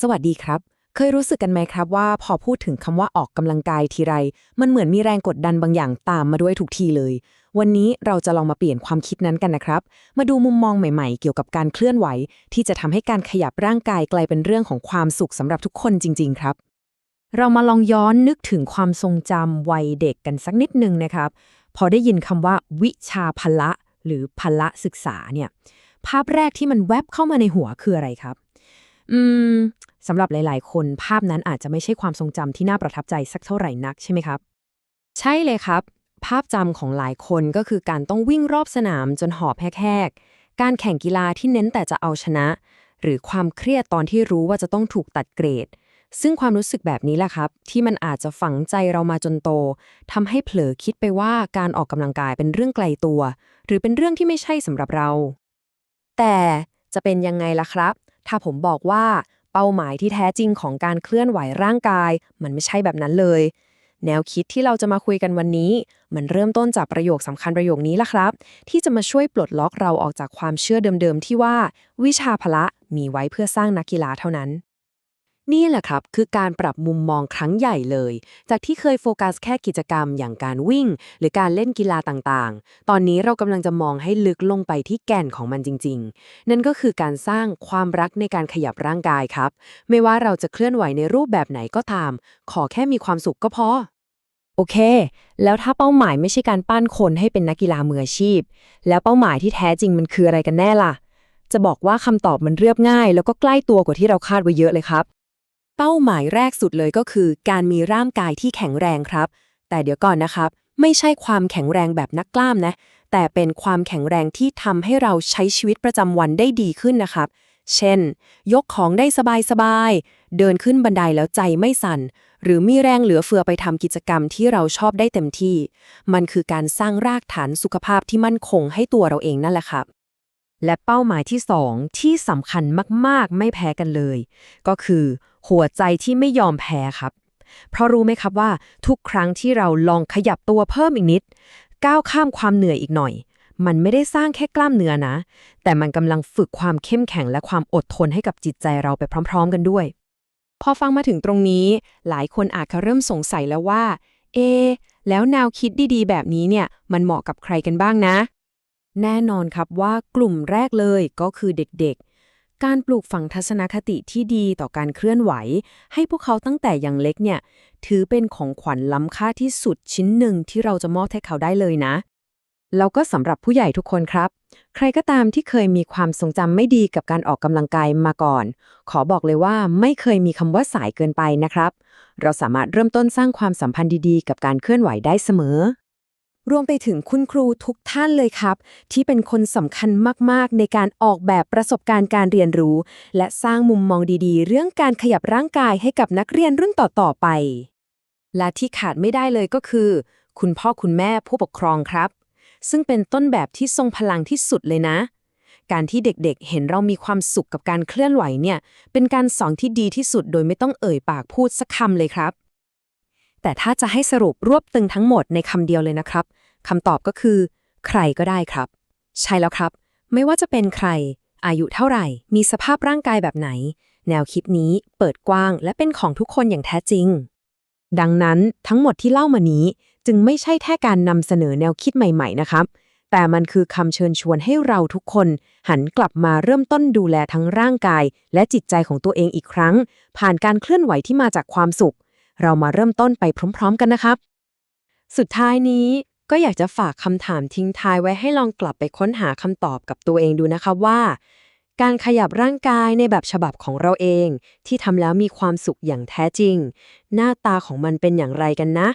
สวัสดีครับ เคยรู้สึกกันไหมครับว่าพอพูดถึงคำว่าออกกำลังกายทีไร มันเหมือนมีแรงกดดันบางอย่างตามมาด้วยทุกทีเลย วันนี้เราจะลองมาเปลี่ยนความคิดนั้นกันนะครับ มาดูมุมมองใหม่ๆ เกี่ยวกับการเคลื่อนไหว ที่จะทำให้การขยับร่างกายกลายเป็นเรื่องของความสุขสำหรับทุกคนจริง ๆ ครับเรามาลองย้อนนึกถึงความทรงจำวัยเด็กกันสักนิดหนึ่งนะครับ พอได้ยินคำว่าวิชาพละ หรือพละศึกษาเนี่ย ภาพแรกที่มันแวบเข้ามาในหัวคืออะไรครับ อืมสำหรับหลาย ๆ คนภาพนั้นอาจจะไม่ใช่ความทรงจำที่น่าประทับใจสักเท่าไหร่นักใช่ไหมครับ ใช่เลยครับ ภาพจำของหลายคนก็คือการต้องวิ่งรอบสนามจนหอบแหกๆการแข่งกีฬาที่เน้นแต่จะเอาชนะ หรือความเครียดตอนที่รู้ว่าจะต้องถูกตัดเกรด ซึ่งความรู้สึกแบบนี้แหละครับ ที่มันอาจจะฝังใจเรามาจนโตทำให้เผลอคิดไปว่าการออกกำลังกายเป็นเรื่องไกลตัว หรือเป็นเรื่องที่ไม่ใช่สำหรับเรา แต่จะเป็นยังไงล่ะครับ ถ้าผมบอกว่าเป้าหมายที่แท้จริงของการเคลื่อนไหวร่างกาย มันไม่ใช่แบบนั้นเลย แนวคิดที่เราจะมาคุยกันวันนี้ มันเริ่มต้นจากประโยคสำคัญประโยคนี้ล่ะครับ ที่จะมาช่วยปลดล็อกเราออกจากความเชื่อเดิมๆที่ว่า วิชาพละมีไว้เพื่อสร้างนักกีฬาเท่านั้น นี่แหละครับคือการปรับมุมมองครั้งใหญ่เลย จากที่เคยโฟกัสแค่กิจกรรมอย่างการวิ่ง หรือการเล่นกีฬาต่างๆ ตอนนี้เรากำลังจะมองให้ลึกลงไปที่แก่นของมันจริง ๆ นั่นก็คือการสร้างความรักในการขยับร่างกายครับ ไม่ว่าเราจะเคลื่อนไหวในรูปแบบไหนก็ตาม ขอแค่มีความสุขก็พอโอเค แล้วถ้าเป้าหมายไม่ใช่การปั้นคนให้เป็นนักกีฬามืออาชีพ แล้วเป้าหมายที่แท้จริงมันคืออะไรกันแน่ล่ะ จะบอกว่าคำตอบมันเรียบง่าย แล้วก็ใกล้ตัวกว่าที่เราคาดไว้เยอะเลยครับ เป้าหมายแรกสุดเลยก็คือ การมีร่างกายที่แข็งแรงครับ แต่เดี๋ยวก่อนนะครับ ไม่ใช่ความแข็งแรงแบบนักกล้ามนะ แต่เป็นความแข็งแรงที่ทำให้เราใช้ชีวิตประจำวันได้ดีขึ้นนะครับ เช่น ยกของได้สบายๆ เดินขึ้นบันไดแล้วใจไม่สั่น หรือมีแรงเหลือเฟือไปทำกิจกรรมที่เราชอบได้เต็มที่ มันคือการสร้างรากฐานสุขภาพที่มั่นคงให้ตัวเราเองนั่นแหละครับ และเป้าหมายที่2ที่สำคัญมากๆ ไม่แพ้กันเลย ก็คือหัวใจที่ไม่ยอมแพ้ครับ เพราะรู้ไหมครับว่าทุกครั้งที่เราลองขยับตัวเพิ่มอีกนิด ก้าวข้ามความเหนื่อยอีกหน่อย มันไม่ได้สร้างแค่กล้ามเนื้อนะ แต่มันกำลังฝึกความเข้มแข็งและความอดทนให้กับจิตใจเราไปพร้อม ๆ กันด้วย พอฟังมาถึงตรงนี้ หลายคนอาจจะเริ่มสงสัยแล้วว่า เอ แล้วแนวคิดดีๆ แบบนี้เนี่ย มันเหมาะกับใครกันบ้างนะ แน่นอนครับว่ากลุ่มแรกเลยก็คือเด็กๆ การปลูกฝังทัศนคติที่ดีต่อการเคลื่อนไหว ให้พวกเขาตั้งแต่ยังเล็กเนี่ย ถือเป็นของขวัญล้ำค่าที่สุดชิ้นหนึ่งที่เราจะมอบให้เขาได้เลยนะ แล้วก็สำหรับผู้ใหญ่ทุกคนครับ ใครก็ตามที่เคยมีความทรงจำไม่ดีกับการออกกำลังกายมาก่อน ขอบอกเลยว่าไม่เคยมีคำว่าสายเกินไปนะครับ เราสามารถเริ่มต้นสร้างความสัมพันธ์ดีๆ กับการเคลื่อนไหวได้เสมอ รวมไปถึงคุณครูทุกท่านเลยครับ ที่เป็นคนสำคัญมากๆ ในการออกแบบประสบการณ์การเรียนรู้ และสร้างมุมมองดีๆ เรื่องการขยับร่างกายให้กับนักเรียนรุ่นต่อๆไป และที่ขาดไม่ได้เลยก็คือ คุณพ่อคุณแม่ผู้ปกครองครับ ซึ่งเป็นต้นแบบที่ทรงพลังที่สุดเลยนะ การที่เด็กๆ เห็นเรามีความสุขกับการเคลื่อนไหวเนี่ย เป็นการสอนที่ดีที่สุดโดยไม่ต้องเอ่ยปากพูดสักคำเลยครับ แต่ถ้าจะให้สรุปรวบตึงทั้งหมดในคำเดียวเลยนะครับคำตอบก็คือ ใครก็ได้ครับ ใช่แล้วครับ ไม่ว่าจะเป็นใคร อายุเท่าไหร่ มีสภาพร่างกายแบบไหน แนวคิดนี้เปิดกว้าง และเป็นของทุกคนอย่างแท้จริง ดังนั้นทั้งหมดที่เล่ามานี้จึงไม่ใช่แค่การนำเสนอแนวคิดใหม่ ๆ นะครับ แต่มันคือคำเชิญชวนให้เราทุกคน หันกลับมาเริ่มต้นดูแลทั้งร่างกาย และจิตใจของตัวเองอีกครั้ง ผ่านการเคลื่อนไหวที่มาจากความสุข เรามาเริ่มต้นไปพร้อม ๆ กันนะครับ สุดท้ายนี้ก็อยากจะฝากคำถามทิ้งท้ายไว้ให้ลองกลับไปค้นหาคำตอบกับตัวเองดูนะคะว่า การขยับร่างกายในแบบฉบับของเราเอง ที่ทำแล้วมีความสุขอย่างแท้จริง หน้าตาของมันเป็นอย่างไรกันนะ